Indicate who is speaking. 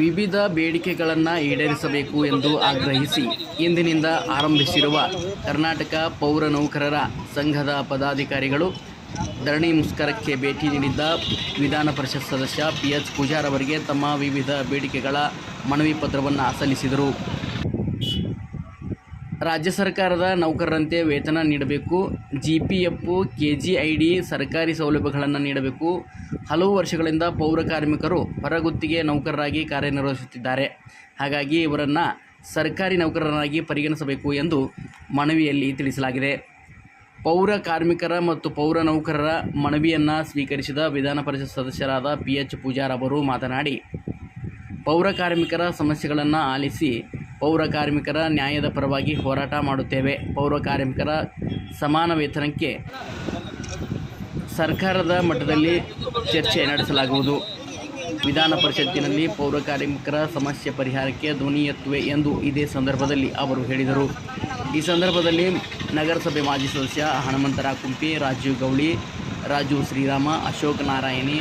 Speaker 1: ವಿವಿಧ ಬೇಡಿಕೆಗಳನ್ನು ಈಡೇರಿಸಬೇಕು ಎಂದು ಆಗ್ರಹಿಸಿ ಇಂದಿನಿಂದ ಆರಂಭಿಸಿರುವ ಕರ್ನಾಟಕ ಪೌರ ನೌಕರರ ಸಂಘದ ಪದಾಧಿಕಾರಿಗಳು ಧರಣಿ ಮುಷ್ಕರಕ್ಕೆ ಭೇಟಿ ನೀಡಿದ್ದ ವಿಧಾನ ಪರಿಷತ್ ಸದಸ್ಯ ಪಿ ಎಚ್ ಪೂಜಾರ್ ಅವರಿಗೆ ತಮ್ಮ ವಿವಿಧ ಬೇಡಿಕೆಗಳ ಮನವಿ ಪತ್ರವನ್ನು ಸಲ್ಲಿಸಿದರು. ರಾಜ್ಯ ಸರ್ಕಾರದ ನೌಕರರಂತೆ ವೇತನ ನೀಡಬೇಕು G P F K G I D ಸರ್ಕಾರಿ ಸೌಲಭ್ಯಗಳನ್ನು ನೀಡಬೇಕು. ಹಲವು ವರ್ಷಗಳಿಂದ ಪೌರ ಕಾರ್ಮಿಕರು ಹೊರಗುತ್ತಿಗೆ ನೌಕರರಾಗಿ ಕಾರ್ಯನಿರ್ವಹಿಸುತ್ತಿದ್ದಾರೆ. ಹಾಗಾಗಿ ಇವರನ್ನು ಸರ್ಕಾರಿ ನೌಕರರಾಗಿ ಪರಿಗಣಿಸಬೇಕು ಎಂದು ಮನವಿಯಲ್ಲಿ ತಿಳಿಸಲಾಗಿದೆ. ಪೌರ ಕಾರ್ಮಿಕರ ಮತ್ತು ಪೌರ ನೌಕರರ ಮನವಿಯನ್ನು ಸ್ವೀಕರಿಸಿದ ವಿಧಾನ ಪರಿಷತ್ ಸದಸ್ಯರಾದ ಪಿ ಎಚ್ ಪೂಜಾರ್ ಅವರು ಮಾತನಾಡಿ, ಪೌರ ಕಾರ್ಮಿಕರ ಸಮಸ್ಯೆಗಳನ್ನು ಆಲಿಸಿ ಪೌರ ಕಾರ್ಮಿಕರ ನ್ಯಾಯದ ಪರವಾಗಿ ಹೋರಾಟ ಮಾಡುತ್ತೇವೆ. ಪೌರ ಕಾರ್ಮಿಕರ ಸಮಾನ ವೇತನಕ್ಕೆ ಸರ್ಕಾರದ ಮಟ್ಟದಲ್ಲಿ ಚರ್ಚೆ ನಡೆಸಲಾಗುವುದು. ವಿಧಾನ ಪರಿಷತ್ತಿನಲ್ಲಿ ಪೌರ ಕಾರ್ಮಿಕರ ಸಮಸ್ಯೆ ಪರಿಹಾರಕ್ಕೆ ಧ್ವನಿ ಎತ್ತುವೆ ಎಂದು ಇದೇ ಸಂದರ್ಭದಲ್ಲಿ ಅವರು ಹೇಳಿದರು. ಈ ಸಂದರ್ಭದಲ್ಲಿ ನಗರಸಭೆ ಮಾಜಿ ಸದಸ್ಯ ಹನುಮಂತರಾವ್ ಕುಂಪಿ, ರಾಜೀವ್ ಗೌಳಿ, ರಾಜು ಶ್ರೀರಾಮ, ಅಶೋಕ್ ನಾರಾಯಣಿ